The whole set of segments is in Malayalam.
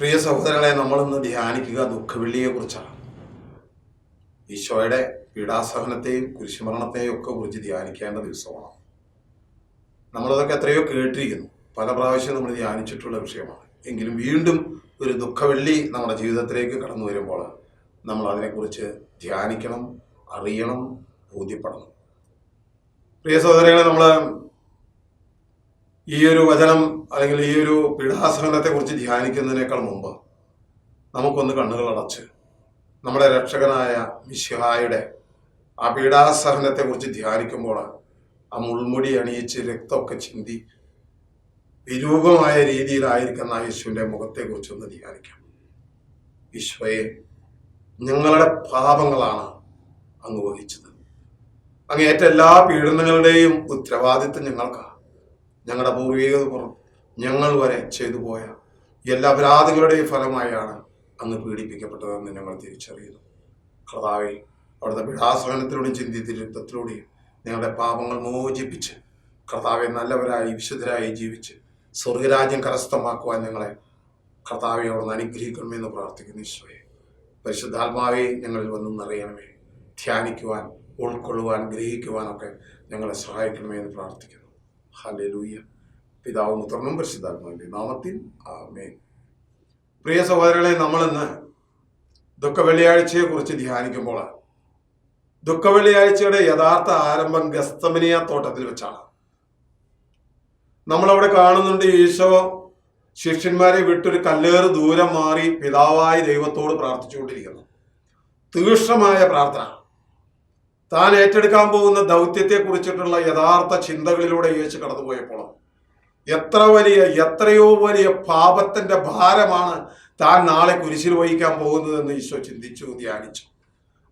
പ്രിയ സഹോദരങ്ങളെ നമ്മളിന്ന് ധ്യാനിക്കുക ദുഃഖവെള്ളിയെ കുറിച്ചാണ് ഈശോയുടെ പീഡാസഹനത്തെയും കുരിശുമരണത്തെയും ഒക്കെ കുറിച്ച് ധ്യാനിക്കേണ്ട ദിവസമാണ്. നമ്മളതൊക്കെ എത്രയോ കേട്ടിരിക്കുന്നു. പല പ്രാവശ്യം നമ്മൾ ധ്യാനിച്ചിട്ടുള്ള വിഷയമാണ്. എങ്കിലും വീണ്ടും ഒരു ദുഃഖവെള്ളി നമ്മുടെ ജീവിതത്തിലേക്ക് കടന്നു വരുമ്പോൾ നമ്മൾ അതിനെക്കുറിച്ച് ധ്യാനിക്കണം അറിയണം ബോധ്യപ്പെടണം. പ്രിയ സഹോദരങ്ങളെ നമ്മൾ ഈ ഒരു വചനം അല്ലെങ്കിൽ ഈ ഒരു പീഡാസഹനത്തെ കുറിച്ച് ധ്യാനിക്കുന്നതിനേക്കാൾ മുമ്പ് നമുക്കൊന്ന് കണ്ണുകൾ അടച്ച് നമ്മുടെ രക്ഷകനായ മിശിഹായുടെ ആ പീഡാസഹനത്തെ കുറിച്ച് ധ്യാനിക്കുമ്പോൾ ആ മുൾമുടി അണിയിച്ച് രക്തമൊക്കെ ചിന്തി വിരൂപമായ രീതിയിലായിരിക്കുന്ന ആ യേശുവിന്റെ മുഖത്തെക്കുറിച്ചൊന്ന് ധ്യാനിക്കാം. ഈശോയെ ഞങ്ങളുടെ പാപങ്ങളാണ് അങ്ങ് വഹിച്ചത്. അങ്ങേറ്റ എല്ലാ പീഡനങ്ങളുടെയും ഉത്തരവാദിത്വം ഞങ്ങൾക്കാണ് ഞങ്ങളുടെ പൂർവികത പുറം ഞങ്ങൾ വരെ ചെയ്തു പോയ എല്ലാ അപരാധങ്ങളുടെയും ഫലമായാണ് അന്ന് പീഡിപ്പിക്കപ്പെട്ടതെന്ന് ഞങ്ങൾ തിരിച്ചറിയുന്നു. കർത്താവെ അവിടുത്തെ പീഡാസഹനത്തിലൂടെയും ചിന്തിച്ച യുദ്ധത്തിലൂടെയും ഞങ്ങളുടെ പാപങ്ങൾ മോചിപ്പിച്ച് കർത്താവെ നല്ലവരായി വിശുദ്ധരായി ജീവിച്ച് സ്വർഗരാജ്യം കരസ്ഥമാക്കുവാൻ ഞങ്ങളെ കർത്താവെ അവിടുന്ന് അനുഗ്രഹിക്കണമെന്ന് പ്രാർത്ഥിക്കുന്നു ഈശോയെ. പരിശുദ്ധാത്മാവെ ഞങ്ങളിൽ വന്ന് നിറയണമേ. ധ്യാനിക്കുവാൻ ഉൾക്കൊള്ളുവാൻ ഗ്രഹിക്കുവാനൊക്കെ ഞങ്ങളെ സഹായിക്കണമേ എന്ന് പ്രാർത്ഥിക്കുന്നു. ഹല്ലേലൂയ പിതാവും പുത്രനും പരിശുദ്ധാത്മാവിന്റെ നാമത്തിൽ. ആമേൻ. പ്രിയ സഹോദരങ്ങളെ നമ്മളിന്ന് ദുഃഖ വെള്ളിയാഴ്ചയെ കുറിച്ച് ധ്യാനിക്കുമ്പോൾ ദുഃഖ വെള്ളിയാഴ്ചയുടെ യഥാർത്ഥ ആരംഭം ഗസ്തമനിയ തോട്ടത്തിൽ വെച്ചാണ്. നമ്മളവിടെ കാണുന്നുണ്ട് ഈശോ ശിഷ്യന്മാരെ വിട്ടൊരു കല്ലേറ് ദൂരം മാറി പിതാവായ ദൈവത്തോട് പ്രാർത്ഥിച്ചുകൊണ്ടിരിക്കുന്നു. തീക്ഷ്ണമായ പ്രാർത്ഥന. താൻ ഏറ്റെടുക്കാൻ പോകുന്ന ദൗത്യത്തെ കുറിച്ചിട്ടുള്ള യഥാർത്ഥ ചിന്തകളിലൂടെ യേശു കടന്നുപോയപ്പോൾ എത്ര വലിയ എത്രയോ വലിയ പാപത്തിന്റെ ഭാരമാണ് താൻ നാളെ കുരിശിൽ വഹിക്കാൻ പോകുന്നതെന്ന് ഈശോ ചിന്തിച്ചു ധ്യാനിച്ചു.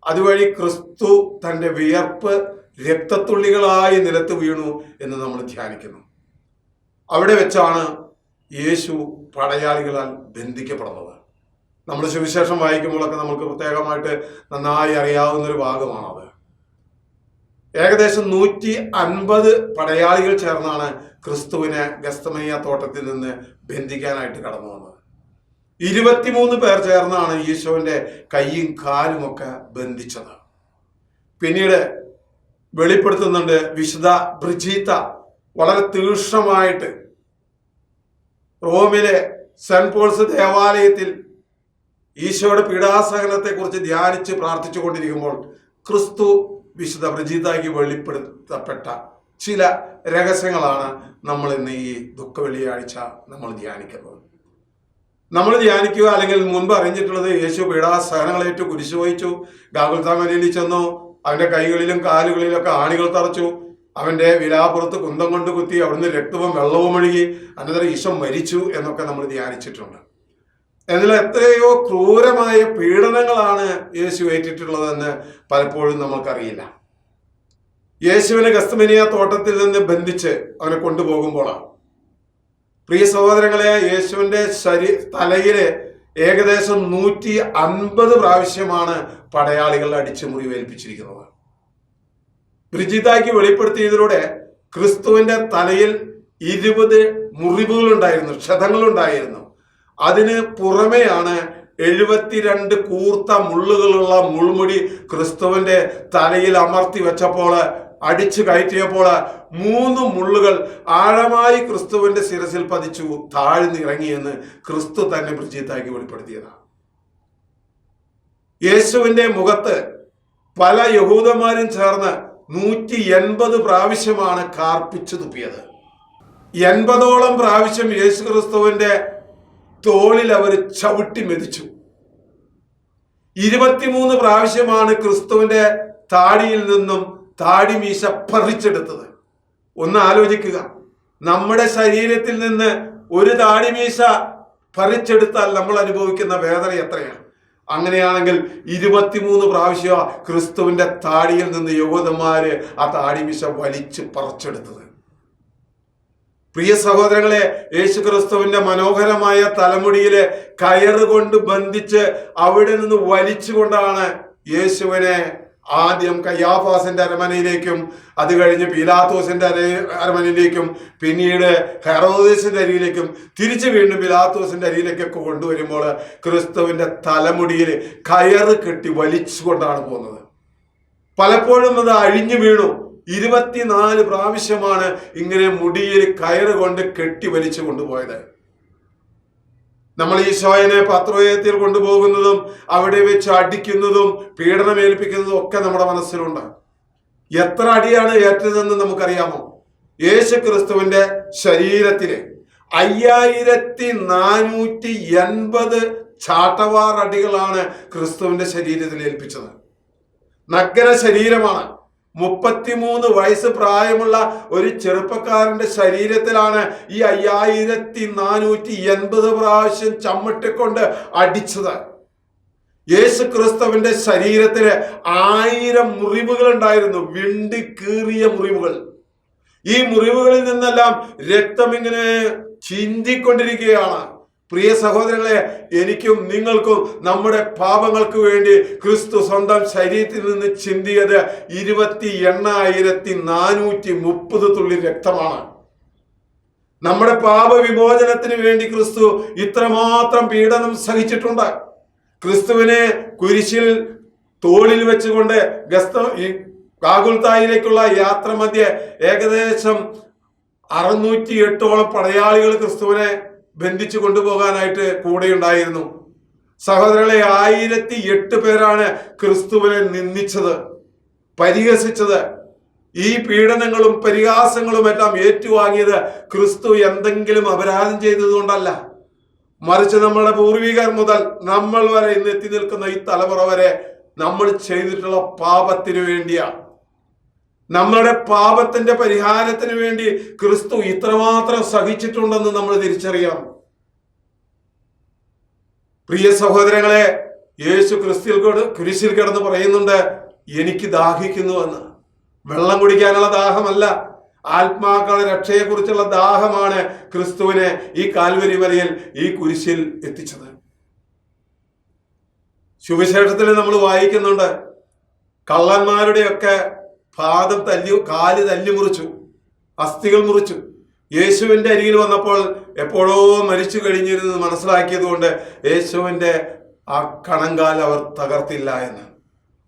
അതുവഴി ക്രിസ്തു തന്റെ വിയർപ്പ് രക്തത്തുള്ളികളായി നിലത്ത് വീണു എന്ന് നമ്മൾ ധ്യാനിക്കുന്നു. അവിടെ വെച്ചാണ് യേശു പടയാളികളാൽ ബന്ധിക്കപ്പെടുന്നത്. നമ്മൾ സുവിശേഷം വായിക്കുമ്പോഴൊക്കെ നമുക്ക് പ്രത്യേകമായിട്ട് നന്നായി അറിയാവുന്ന ഒരു ഭാഗമാണത്. ഏകദേശം നൂറ്റി അൻപത് പടയാളികൾ ചേർന്നാണ് ക്രിസ്തുവിനെ ഗസ്തമയ്യ തോട്ടത്തിൽ നിന്ന് ബന്ധിക്കാനായിട്ട് കടന്നു വന്നത്. ഇരുപത്തിമൂന്ന് പേർ ചേർന്നാണ് ഈശോന്റെ കൈയും കാലും ഒക്കെ ബന്ധിച്ചത്. പിന്നീട് വെളിപ്പെടുത്തുന്നുണ്ട് വിശുദ്ധ ബ്രിജീത്ത. വളരെ തീക്ഷണമായിട്ട് റോമിലെ സെന്റ് പോൾസ് ദേവാലയത്തിൽ ഈശോയുടെ പീഡാസഹനത്തെ കുറിച്ച് ധ്യാനിച്ച് പ്രാർത്ഥിച്ചു കൊണ്ടിരിക്കുമ്പോൾ ക്രിസ്തു വിശുദ്ധ ബ്രജീതാക്കി വെളിപ്പെടുത്തപ്പെട്ട ചില രഹസ്യങ്ങളാണ് നമ്മൾ ഇന്ന് ഈ ദുഃഖ വെള്ളിയാഴ്ച നമ്മൾ ധ്യാനിക്കുന്നത്. നമ്മൾ ധ്യാനിക്കുക അല്ലെങ്കിൽ മുൻപ് അറിഞ്ഞിട്ടുള്ളത് യേശു പീഡാസഹനങ്ങളേറ്റു കുരിശു വഹിച്ചു ഗാകുൽത്താമലയിൽ ചെന്നു അവന്റെ കൈകളിലും കാലുകളിലൊക്കെ ആണികൾ തറച്ചു അവന്റെ വിലാപുറത്ത് കുന്തം കൊണ്ട് കുത്തി അവിടുന്ന് രക്തവും വെള്ളവും ഒഴുകി അനന്തരം ഈശോ മരിച്ചു എന്നൊക്കെ നമ്മൾ ധ്യാനിച്ചിട്ടുണ്ട്. എന്നാൽ എത്രയോ ക്രൂരമായ പീഡനങ്ങളാണ് യേശു ഏറ്റിട്ടുള്ളതെന്ന് പലപ്പോഴും നമുക്കറിയില്ല യേശുവിനെ ഗസ്തമനിയ തോട്ടത്തിൽ നിന്ന് ബന്ധിച്ച് അവനെ കൊണ്ടുപോകുമ്പോഴാണ് പ്രിയ സഹോദരങ്ങളെ യേശുവിന്റെ ശരീ തലയിൽ ഏകദേശം നൂറ്റി അൻപത് പ്രാവശ്യമാണ് പടയാളികൾ അടിച്ചു മുറിവേൽപ്പിച്ചിരിക്കുന്നത്. ബ്രിജിതാക്കി വെളിപ്പെടുത്തിയതിലൂടെ ക്രിസ്തുവിന്റെ തലയിൽ ഇരുപത് മുറിവുകളുണ്ടായിരുന്നു ക്ഷതങ്ങളുണ്ടായിരുന്നു. അതിന് പുറമെയാണ് എഴുപത്തിരണ്ട് കൂർത്ത മുള്ളുകളുള്ള മുൾമുടി ക്രിസ്തുവിന്റെ തലയിൽ അമർത്തി വെച്ചപ്പോൾ അടിച്ചു കയറ്റിയപ്പോൾ മൂന്ന് മുള്ളുകൾ ആഴമായി ക്രിസ്തുവിന്റെ ശിരസിൽ പതിച്ചു താഴ്ന്നിറങ്ങിയെന്ന് ക്രിസ്തു തന്നെ ബ്രിജിത്താക്കി വെളിപ്പെടുത്തിയതാണ് യേശുവിന്റെ മുഖത്ത് പല യഹൂദന്മാരും ചേർന്ന് നൂറ്റി എൺപത് പ്രാവശ്യമാണ് കാർപ്പിച്ചു തുപ്പിയത്. എൺപതോളം പ്രാവശ്യം യേശു ക്രിസ്തുവിന്റെ തോളിൽ അവർ ചവിട്ടി മെതിച്ചു. ഇരുപത്തിമൂന്ന് പ്രാവശ്യമാണ് ക്രിസ്തുവിന്റെ താടിയിൽ നിന്നും താടി മീശ പറിച്ചെടുത്തത്. ഒന്ന് ആലോചിക്കുക. നമ്മുടെ ശരീരത്തിൽ നിന്ന് ഒരു താടി മീശ പറിച്ചെടുത്താൽ നമ്മൾ അനുഭവിക്കുന്ന വേദന എത്രയാണ്? അങ്ങനെയാണെങ്കിൽ ഇരുപത്തിമൂന്ന് പ്രാവശ്യം ക്രിസ്തുവിന്റെ താടിയിൽ നിന്ന് യഹൂദന്മാര് ആ താടിമീശ വലിച്ചു പറിച്ചെടുത്തത്. പ്രിയ സഹോദരങ്ങളെ യേശു ക്രിസ്തുവിന്റെ മനോഹരമായ തലമുടിയിലെ കയറ് കൊണ്ട് ബന്ധിച്ച് അവിടെ നിന്ന് വലിച്ചുകൊണ്ടാണ് യേശുവിനെ ആദ്യം കയ്യാഫാസിന്റെ അരമനയിലേക്കും അത് കഴിഞ്ഞ് പിലാത്തോസിന്റെ അര അരമനയിലേക്കും പിന്നീട് ഹെറോദീസിന്റെ അരിയിലേക്കും തിരിച്ചു വീണ്ടും പിലാത്തോസിന്റെ അരിയിലേക്കൊക്കെ കൊണ്ടുവരുമ്പോൾ ക്രിസ്തുവിന്റെ തലമുടിയിൽ കയറ് കെട്ടി വലിച്ചുകൊണ്ടാണ് പോകുന്നത്. പലപ്പോഴും അത് അഴിഞ്ഞു വീണു. ഇരുപത്തിനാല് പ്രാവശ്യമാണ് ഇങ്ങനെ മുടിയിൽ കയറ് കൊണ്ട് കെട്ടി വലിച്ചു കൊണ്ടുപോയത്. നമ്മൾ ഈശോയനെ പത്രോയത്തിൽ കൊണ്ടുപോകുന്നതും അവിടെ വെച്ച് അടിക്കുന്നതും പീഡനമേൽപ്പിക്കുന്നതും ഒക്കെ നമ്മുടെ മനസ്സിലുണ്ട്. എത്ര അടിയാണ് ഏറ്റതെന്ന് നമുക്കറിയാമോ? യേശു ക്രിസ്തുവിന്റെ ശരീരത്തിലെ അയ്യായിരത്തി നാനൂറ്റി എൺപത് ചാട്ടവാർ അടികളാണ് ക്രിസ്തുവിന്റെ ശരീരത്തിൽ ഏൽപ്പിച്ചത്. നഗ്ന ശരീരമാണ്. മുപ്പത്തിമൂന്ന് വയസ്സ് പ്രായമുള്ള ഒരു ചെറുപ്പക്കാരന്റെ ശരീരത്തിലാണ് ഈ അയ്യായിരത്തി നാനൂറ്റി എൺപത് പ്രാവശ്യം ചമ്മട്ടിക്കൊണ്ട് അടിച്ചത്. യേശു ക്രിസ്തുവിന്റെ ശരീരത്തിന് ആയിരം മുറിവുകൾ ഉണ്ടായിരുന്നു വിണ്ടി കീറിയ മുറിവുകൾ. ഈ മുറിവുകളിൽ നിന്നെല്ലാം രക്തം ഇങ്ങനെ ചിന്തിക്കൊണ്ടിരിക്കുകയാണ്. പ്രിയ സഹോദരങ്ങളെ എനിക്കും നിങ്ങൾക്കും നമ്മുടെ പാപങ്ങൾക്ക് വേണ്ടി ക്രിസ്തു സ്വന്തം ശരീരത്തിൽ നിന്ന് ചിന്തിയത് ഇരുപത്തി എണ്ണായിരത്തി നാനൂറ്റി മുപ്പത് തുള്ളി രക്തമാണ്. നമ്മുടെ പാപവിമോചനത്തിന് വേണ്ടി ക്രിസ്തു ഇത്രമാത്രം പീഡനം സഹിച്ചിട്ടുണ്ട്. ക്രിസ്തുവിനെ കുരിശിൽ തോളിൽ വെച്ചുകൊണ്ട് ഗസ്ത ഈ കാകുൽത്തായിലേക്കുള്ള യാത്ര മധ്യ ഏകദേശം അറുന്നൂറ്റി എട്ടോളം പടയാളികൾ ക്രിസ്തുവിനെ ബന്ധിച്ചു കൊണ്ടുപോകാനായിട്ട് കൂടെ ഉണ്ടായിരുന്നു സഹോദരങ്ങളെ ആയിരത്തി എട്ട് പേരാണ് ക്രിസ്തുവിനെ നിന്ദിച്ചത് പരിഹസിച്ചത്. ഈ പീഡനങ്ങളും പരിഹാസങ്ങളും എല്ലാം ഏറ്റുവാങ്ങിയത് ക്രിസ്തു എന്തെങ്കിലും അപരാധം ചെയ്തതുകൊണ്ടല്ല. മറിച്ച് നമ്മുടെ പൂർവികർ മുതൽ നമ്മൾ വരെ ഇന്ന് എത്തി നിൽക്കുന്ന ഈ തലമുറ വരെ നമ്മൾ ചെയ്തിട്ടുള്ള പാപത്തിനു വേണ്ടിയാണ് നമ്മുടെ പാപത്തിന്റെ പരിഹാരത്തിന് വേണ്ടി ക്രിസ്തു ഇത്രമാത്രം സഹിച്ചിട്ടുണ്ടെന്ന് നമ്മൾ തിരിച്ചറിയാം. പ്രിയ സഹോദരങ്ങളെ യേശു ക്രിസ്തിൽ കുരിശിൽ കിടന്ന് പറയുന്നുണ്ട് എനിക്ക് ദാഹിക്കുന്നു എന്ന്. വെള്ളം കുടിക്കാനുള്ള ദാഹമല്ല ആത്മാക്കളുടെ രക്ഷയെക്കുറിച്ചുള്ള ദാഹമാണ് ക്രിസ്തുവിനെ ഈ കാൽവരി വരയിൽ ഈ കുരിശിൽ എത്തിച്ചത്. സുവിശേഷത്തിൽ നമ്മൾ വായിക്കുന്നുണ്ട് കള്ളന്മാരുടെയൊക്കെ പാദം തല്ലി കാൽ തല്ലി മുറിച്ചു. അസ്ഥികൾ മുറിച്ചു. യേശുവിന്റെ അരികിൽ വന്നപ്പോൾ എപ്പോഴോ മരിച്ചു കഴിഞ്ഞിരുന്നത് മനസ്സിലാക്കിയത് കൊണ്ട് യേശുവിന്റെ ആ കണങ്കാൽ അവർ തകർത്തില്ല എന്ന്.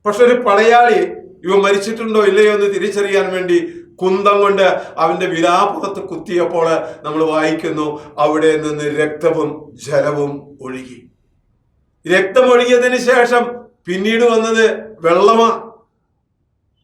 പക്ഷെ ഒരു പടയാളി ഇവ മരിച്ചിട്ടുണ്ടോ ഇല്ലയോ എന്ന് തിരിച്ചറിയാൻ വേണ്ടി കുന്തം കൊണ്ട് അവന്റെ വിലാപുറത്ത് കുത്തിയപ്പോൾ നമ്മൾ വായിക്കുന്നു അവിടെ നിന്ന് രക്തവും ജലവും ഒഴുകി. രക്തമൊഴുകിയതിന് ശേഷം പിന്നീട് വന്നത് വെള്ളമാണ്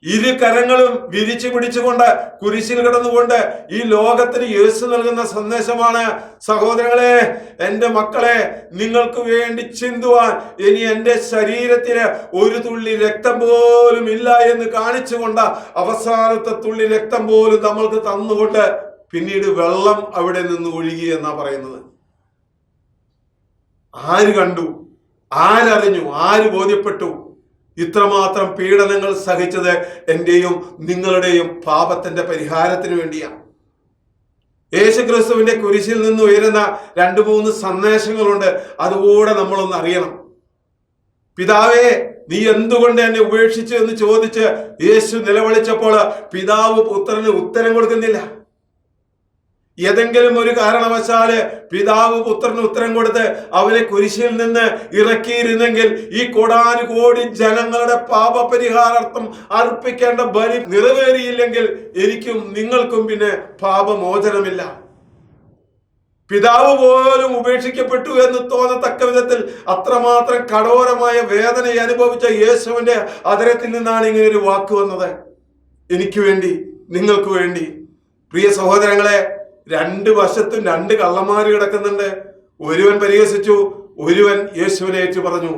ഇരു കരങ്ങളും വിരിച്ചു പിടിച്ചുകൊണ്ട് കുരിശിൽ കിടന്നുകൊണ്ട് ഈ ലോകത്തിന് യേശു നൽകുന്ന സന്ദേശമാണ്. സഹോദരങ്ങളെ എന്റെ മക്കളെ നിങ്ങൾക്ക് വേണ്ടി ചിന്തുവാൻ ഇനി എന്റെ ശരീരത്തിന് ഒരു തുള്ളി രക്തം പോലും ഇല്ല എന്ന് കാണിച്ചുകൊണ്ട് അവസാനത്തെ തുള്ളി രക്തം പോലും നമ്മൾക്ക് തന്നുകൊണ്ട് പിന്നീട് വെള്ളം അവിടെ നിന്ന് ഒഴുകി എന്നാ പറയുന്നത്. ആര് കണ്ടു? ആരറിഞ്ഞു? ആര് ബോധ്യപ്പെട്ടു? ഇത്രമാത്രം പീഡനങ്ങൾ സഹിച്ചത് എന്റെയും നിങ്ങളുടെയും പാപത്തിന്റെ പരിഹാരത്തിന് വേണ്ടിയാണ് യേശുക്രിസ്തുവിന്റെ കുരിശിൽ നിന്ന് ഉയരുന്ന രണ്ട് മൂന്ന് സന്ദേശങ്ങളുണ്ട് അതുകൂടെ നമ്മളൊന്ന് അറിയണം. പിതാവേ നീ എന്തുകൊണ്ട് എന്നെ ഉപേക്ഷിച്ചു എന്ന് ചോദിച്ച് യേശു നിലവിളിച്ചപ്പോൾ പിതാവ് പുത്രന് ഉത്തരം കൊടുക്കുന്നില്ല. ഏതെങ്കിലും ഒരു കാരണവശാൽ പിതാവ് പുത്രന് ഉത്തരം കൊടുത്ത് അവനെ കുരിശിൽ നിന്ന് ഇറക്കിയിരുന്നെങ്കിൽ ഈ കോടാനുകോടി ജനങ്ങളുടെ പാപപരിഹാരാർത്ഥം അർപ്പിക്കേണ്ട ബലി നിറവേറിയില്ലെങ്കിൽ എനിക്കും നിങ്ങൾക്കും പിന്നെ പാപമോചനമില്ല. പിതാവ് പോലും ഉപേക്ഷിക്കപ്പെട്ടു എന്ന് തോന്നത്തക്ക വിധത്തിൽ അത്രമാത്രം കഠോരമായ വേദന അനുഭവിച്ച യേശുവിന്റെ അതരത്തിൽ നിന്നാണ് ഇങ്ങനെ ഒരു വാക്ക് വന്നത്. എനിക്ക് വേണ്ടി നിങ്ങൾക്ക് വേണ്ടി. പ്രിയ സഹോദരങ്ങളെ രണ്ട് വശത്തും രണ്ട് കള്ളന്മാർ കിടക്കുന്നുണ്ട്. ഒരുവൻ പരിഹസിച്ചു ഒരുവൻ യേശുവിനെ ഏറ്റു പറഞ്ഞു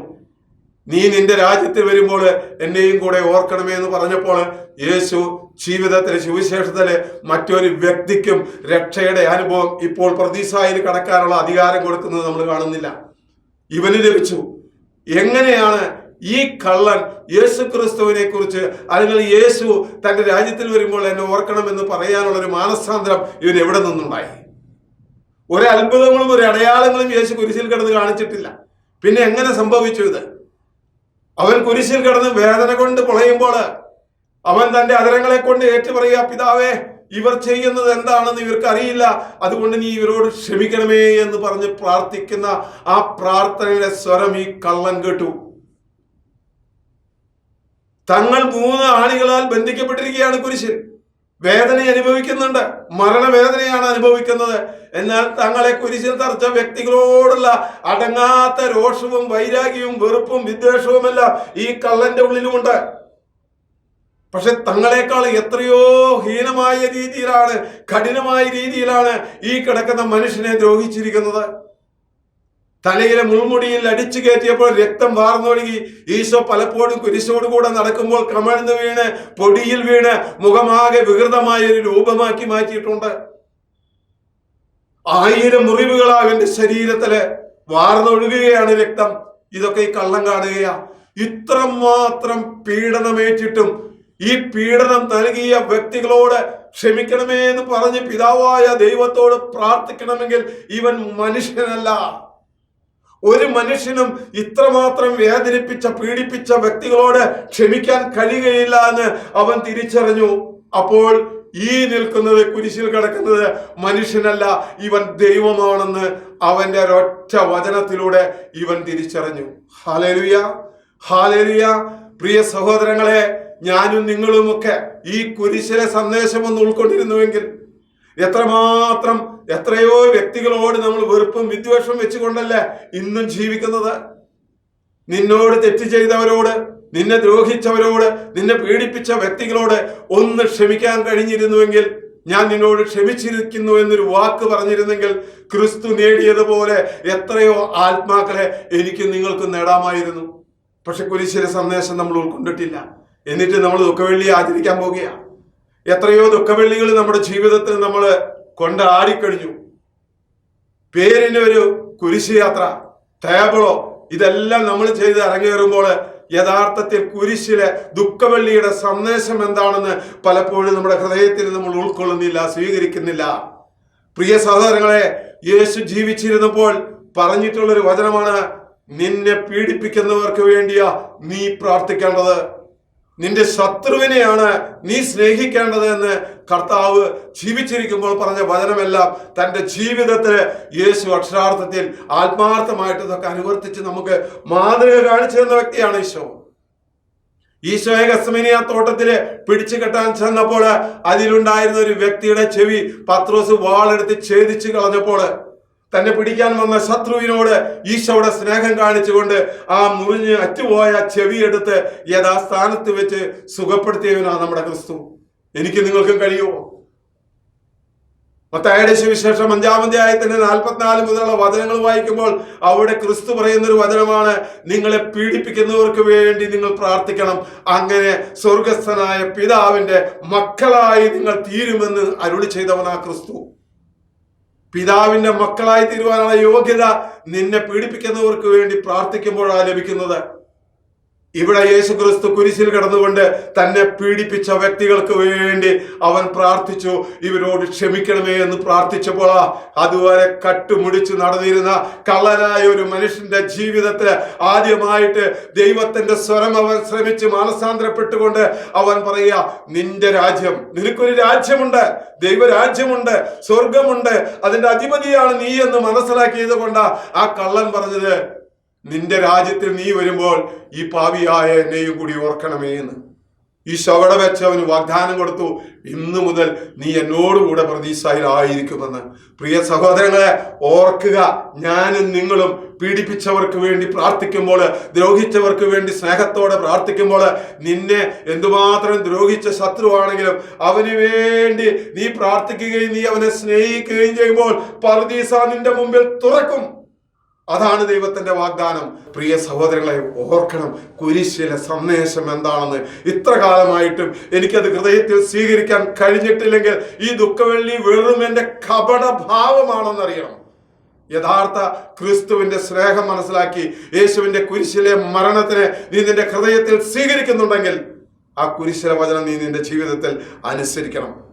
നീ നിന്റെ രാജ്യത്ത് വരുമ്പോൾ എന്നെയും കൂടെ ഓർക്കണമേ എന്ന് പറഞ്ഞപ്പോൾ യേശു ജീവിതത്തിലെ സുവിശേഷത്തിലെ മറ്റൊരു വ്യക്തിക്കും രക്ഷയുടെ അനുഭവം ഇപ്പോൾ പ്രതീസായിൽ കടക്കാനുള്ള അധികാരം കൊടുക്കുന്നത് നമ്മൾ കാണുന്നില്ല. ഇവന് ലഭിച്ചു. എങ്ങനെയാണ് ഈ കള്ളൻ യേശു ക്രിസ്തുവിനെ കുറിച്ച് അല്ലെങ്കിൽ യേശു തന്റെ രാജ്യത്തിൽ വരുമ്പോൾ എന്നെ ഓർക്കണമെന്ന് പറയാനുള്ള ഒരു മാനസാന്തരം ഇവൻ എവിടെ നിന്നുണ്ടായി? ഒരു അത്ഭുതങ്ങളും ഒരു അടയാളങ്ങളും യേശു കുരിശിൽ കിടന്ന് കാണിച്ചിട്ടില്ല. പിന്നെ എങ്ങനെ സംഭവിച്ചു ഇത്? അവൻ കുരിശിൽ കിടന്ന് വേദന കൊണ്ട് പൊളയുമ്പോൾ അവൻ തന്റെ അതരങ്ങളെ കൊണ്ട് ഏറ്റു പറയുക പിതാവേ ഇവർ ചെയ്യുന്നത് എന്താണെന്ന് ഇവർക്ക് അറിയില്ല. അതുകൊണ്ട് നീ ഇവരോട് ക്ഷമിക്കണമേ എന്ന് പറഞ്ഞ് പ്രാർത്ഥിക്കുന്ന ആ പ്രാർത്ഥനയുടെ സ്വരം ഈ കള്ളൻ കേട്ടു. തങ്ങൾ മൂന്ന് ആണികളാൽ ബന്ധിക്കപ്പെട്ടിരിക്കുകയാണ് കുരിശിൽ. വേദന അനുഭവിക്കുന്നുണ്ട്. മരണവേദനയാണ് അനുഭവിക്കുന്നത്. എന്നാൽ തങ്ങളെ കുരിശിൽ തറച്ച വ്യക്തികളോടുള്ള അടങ്ങാത്ത രോഷവും വൈരാഗ്യവും വെറുപ്പും വിദ്വേഷവും എല്ലാം ഈ കള്ളന്റെ ഉള്ളിലുമുണ്ട്. പക്ഷെ തങ്ങളെക്കാൾ എത്രയോ ഹീനമായ രീതിയിലാണ് കഠിനമായ രീതിയിലാണ് ഈ കിടക്കുന്ന മനുഷ്യനെ ദ്രോഹിച്ചിരിക്കുന്നത്. തലയിലെ മുൾമുടിയിൽ അടിച്ചു കയറ്റിയപ്പോൾ രക്തം വാർന്നൊഴുകി ഈശോ പലപ്പോഴും കുരിശോടുകൂടെ നടക്കുമ്പോൾ കമഴ്ന്നു വീണ് പൊടിയിൽ വീണ് മുഖമാകെ വികൃതമായ ഒരു രൂപമാക്കി മാറ്റിയിട്ടുണ്ട്. ആയിരം മുറിവുകൾ അവന്റെ ശരീരത്തിൽ വാർന്നൊഴുകുകയാണ് രക്തം. ഇതൊക്കെ ഈ കള്ളം കാണുകയാ. ഇത്രമാത്രം പീഡനമേറ്റിട്ടും ഈ പീഡനം നൽകിയ വ്യക്തികളോട് ക്ഷമിക്കണമേ എന്ന് പറഞ്ഞ് പിതാവായ ദൈവത്തോട് പ്രാർത്ഥിക്കണമെങ്കിൽ ഇവൻ മനുഷ്യനല്ല. ഒരു മനുഷ്യനും ഇത്രമാത്രം വേദനിപ്പിച്ച പീഡിപ്പിച്ച വ്യക്തികളോട് ക്ഷമിക്കാൻ കഴിയുകയില്ല എന്ന് അവൻ തിരിച്ചറിഞ്ഞു. അപ്പോൾ ഈ നിൽക്കുന്നത് കുരിശിൽ കിടക്കുന്നത് മനുഷ്യനല്ല ഇവൻ ദൈവമാണെന്ന് അവന്റെ ഒരൊറ്റ വചനത്തിലൂടെ ഇവൻ തിരിച്ചറിഞ്ഞു. ഹാലേലുയ ഹാലേലുയ പ്രിയ സഹോദരങ്ങളെ ഞാനും നിങ്ങളുമൊക്കെ ഈ കുരിശിലെ സന്ദേശം ഒന്ന് ഉൾക്കൊണ്ടിരുന്നുവെങ്കിൽ എത്രമാത്രം എത്രയോ വ്യക്തികളോട് നമ്മൾ വെറുപ്പും വിദ്വേഷവും വെച്ചുകൊണ്ടല്ലേ ഇന്നും ജീവിക്കുന്നത്? നിന്നോട് തെറ്റ് ചെയ്തവരോട് നിന്നെ ദ്രോഹിച്ചവരോട് നിന്നെ പീഡിപ്പിച്ച വ്യക്തികളോട് ഒന്ന് ക്ഷമിക്കാൻ കഴിഞ്ഞിരുന്നുവെങ്കിൽ ഞാൻ നിന്നോട് ക്ഷമിച്ചിരിക്കുന്നു എന്നൊരു വാക്ക് പറഞ്ഞിരുന്നെങ്കിൽ ക്രിസ്തു നേടിയതുപോലെ എത്രയോ ആത്മാക്കളെ എനിക്ക് നിങ്ങൾക്ക് നേടാമായിരുന്നു. പക്ഷെ കുരിശിലെ സന്ദേശം നമ്മൾ ഉൾക്കൊണ്ടിട്ടില്ല. എന്നിട്ട് നമ്മൾ ദുഃഖവെള്ളി ആചരിക്കാൻ പോകുകയാണ് എത്രയോ ദുഃഖവെള്ളികൾ നമ്മുടെ ജീവിതത്തിൽ നമ്മൾ കൊണ്ട് ആടിക്കഴിഞ്ഞു. പേരിന് ഒരു കുരിശ് യാത്ര ടേബിളോ ഇതെല്ലാം നമ്മൾ ചെയ്ത് അരങ്ങേറുമ്പോൾ യഥാർത്ഥത്തിൽ കുരിശിലെ ദുഃഖവെള്ളിയുടെ സന്ദേശം എന്താണെന്ന് പലപ്പോഴും നമ്മുടെ ഹൃദയത്തിൽ നമ്മൾ ഉൾക്കൊള്ളുന്നില്ല സ്വീകരിക്കുന്നില്ല. പ്രിയ സഹോദരങ്ങളെ യേശു ജീവിച്ചിരുന്നപ്പോൾ പറഞ്ഞിട്ടുള്ളൊരു വചനമാണ് നിന്നെ പീഡിപ്പിക്കുന്നവർക്ക് വേണ്ടിയാ നീ പ്രാർത്ഥിക്കേണ്ടത്. നിന്റെ ശത്രുവിനെയാണ് നീ സ്നേഹിക്കേണ്ടത് എന്ന് കർത്താവ് ജീവിച്ചിരിക്കുമ്പോൾ പറഞ്ഞ വചനമെല്ലാം തന്റെ ജീവിതത്തിൽ യേശു അക്ഷരാർത്ഥത്തിൽ ആത്മാർത്ഥമായിട്ട് ഇതൊക്കെ അനുവർത്തിച്ച് നമുക്ക് മാതൃക കാണിച്ചു തന്ന വ്യക്തിയാണ് ഈശോ. ഈശോയെ ഗസ്മനിയ തോട്ടത്തിൽ പിടിച്ചു കെട്ടാൻ ചെന്നപ്പോൾ അതിലുണ്ടായിരുന്ന ഒരു വ്യക്തിയുടെ ചെവി പത്രോസ് വാളെടുത്ത് ഛേദിച്ചു കളഞ്ഞപ്പോൾ തന്നെ പിടിക്കാൻ വന്ന ശത്രുവിനോട് ഈശോയുടെ സ്നേഹം കാണിച്ചുകൊണ്ട് ആ മുറിഞ്ഞ് അറ്റുപോയ ചെവിയെടുത്ത് യഥാസ്ഥാനത്ത് വെച്ച് സുഖപ്പെടുത്തിയവനാണ് നമ്മുടെ ക്രിസ്തു. എനിക്ക് നിങ്ങൾക്കും കഴിയുമോ? മത്തായുടെ സുവിശേഷം അഞ്ചാം അധ്യായത്തിന്റെ നാൽപ്പത്തിനാല് മുതലുള്ള വചനങ്ങൾ വായിക്കുമ്പോൾ അവിടെ ക്രിസ്തു പറയുന്ന ഒരു വചനമാണ് നിങ്ങളെ പീഡിപ്പിക്കുന്നവർക്ക് വേണ്ടി നിങ്ങൾ പ്രാർത്ഥിക്കണം. അങ്ങനെ സ്വർഗസ്ഥനായ പിതാവിന്റെ മക്കളായി നിങ്ങൾ തീരുമെന്ന് അരുളി ചെയ്തവനാ ക്രിസ്തു. പിതാവിന്റെ മക്കളായി തീരുവാനുള്ള യോഗ്യത നിന്നെ പീഡിപ്പിക്കുന്നവർക്ക് വേണ്ടി പ്രാർത്ഥിക്കുമ്പോഴാണ് ലഭിക്കുന്നത്. ഇവിടെ യേശു ക്രിസ്തു കുരിശിൽ കിടന്നുകൊണ്ട് തന്നെ പീഡിപ്പിച്ച വ്യക്തികൾക്ക് വേണ്ടി അവൻ പ്രാർത്ഥിച്ചു ഇവരോട് ക്ഷമിക്കണമേ എന്ന് പ്രാർത്ഥിച്ചപ്പോൾ അതുവരെ കട്ടുമുടിച്ച് നടന്നിരുന്ന കള്ളനായ ഒരു മനുഷ്യന്റെ ജീവിതത്തിൽ ആദ്യമായിട്ട് ദൈവത്തിന്റെ സ്വരം അവൻ ശ്രമിച്ച് മാനസാന്തരപ്പെട്ടുകൊണ്ട് അവൻ പറയുക നിന്റെ രാജ്യം നിനക്കൊരു രാജ്യമുണ്ട് ദൈവരാജ്യമുണ്ട് സ്വർഗമുണ്ട് അതിന്റെ അധിപതിയാണ് നീ എന്ന് മനസ്സിലാക്കിയത് കൊണ്ട് ആ കള്ളൻ പറഞ്ഞത് നിന്റെ രാജ്യത്തിൽ നീ വരുമ്പോൾ ഈ പാവിയായ എന്നെയും കൂടി ഓർക്കണമേ എന്ന്. ഈ ശവട വെച്ച് അവന് വാഗ്ദാനം കൊടുത്തു. ഇന്നു മുതൽ നീ എന്നോടുകൂടെ പ്രതീക്ഷയിലായിരിക്കുമെന്ന്. പ്രിയ സഹോദരങ്ങളെ ഓർക്കുക ഞാനും നിങ്ങളും പീഡിപ്പിച്ചവർക്ക് വേണ്ടി പ്രാർത്ഥിക്കുമ്പോൾ ദ്രോഹിച്ചവർക്ക് വേണ്ടി സ്നേഹത്തോടെ പ്രാർത്ഥിക്കുമ്പോൾ നിന്നെ എന്തുമാത്രം ദ്രോഹിച്ച ശത്രുവാണെങ്കിലും അവന് വേണ്ടി നീ പ്രാർത്ഥിക്കുകയും നീ അവനെ സ്നേഹിക്കുകയും ചെയ്യുമ്പോൾ പർദീസ നിന്റെ മുമ്പിൽ തുറക്കും. അതാണ് ദൈവത്തിന്റെ വാഗ്ദാനം. പ്രിയ സഹോദരങ്ങളെ ഓർക്കണം കുരിശിലെ സന്ദേശം എന്താണെന്ന്. ഇത്ര കാലമായിട്ടും എനിക്കത് ഹൃദയത്തിൽ സ്വീകരിക്കാൻ കഴിഞ്ഞിട്ടില്ലെങ്കിൽ ഈ ദുഃഖവെള്ളി വെറും എന്റെ കപടഭാവമാണെന്നറിയണം. യഥാർത്ഥ ക്രിസ്തുവിന്റെ സ്നേഹം മനസ്സിലാക്കി യേശുവിന്റെ കുരിശിലെ മരണത്തിനെ നീ നിന്റെ ഹൃദയത്തിൽ സ്വീകരിക്കുന്നുണ്ടെങ്കിൽ ആ കുരിശിലെ വചനം നീ നിന്റെ ജീവിതത്തിൽ അനുസരിക്കണം.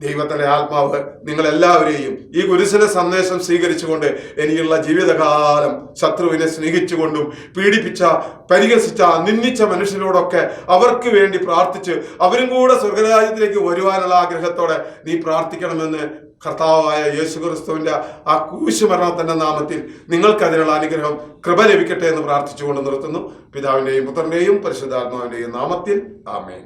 ദൈവത്തിന്റെ ആത്മാവ് നിങ്ങളെല്ലാവരെയും ഈ കുരിശിലെ സന്ദേശം സ്വീകരിച്ചുകൊണ്ട് എനിക്കുള്ള ജീവിതകാലം ശത്രുവിനെ സ്നേഹിച്ചുകൊണ്ടും പീഡിപ്പിച്ച പരിഹസിച്ച നിന്ദിച്ച മനുഷ്യരോടൊക്കെ അവർക്ക് വേണ്ടി പ്രാർത്ഥിച്ച് അവരും കൂടെ സ്വർഗരാജ്യത്തിലേക്ക് വരുവാനുള്ള ആഗ്രഹത്തോടെ നീ പ്രാർത്ഥിക്കണമെന്ന് കർത്താവായ യേശു ക്രിസ്തുവിന്റെ ആ കൂശുമരണത്തിന്റെ നാമത്തിൽ നിങ്ങൾക്ക് അതിനുള്ള അനുഗ്രഹം കൃപ ലഭിക്കട്ടെ എന്ന് പ്രാർത്ഥിച്ചുകൊണ്ട് നിർത്തുന്നു. പിതാവിന്റെയും പുത്രന്റെയും പരിശുദ്ധാത്മാവിന്റെയും നാമത്തിൽ ആമേൻ.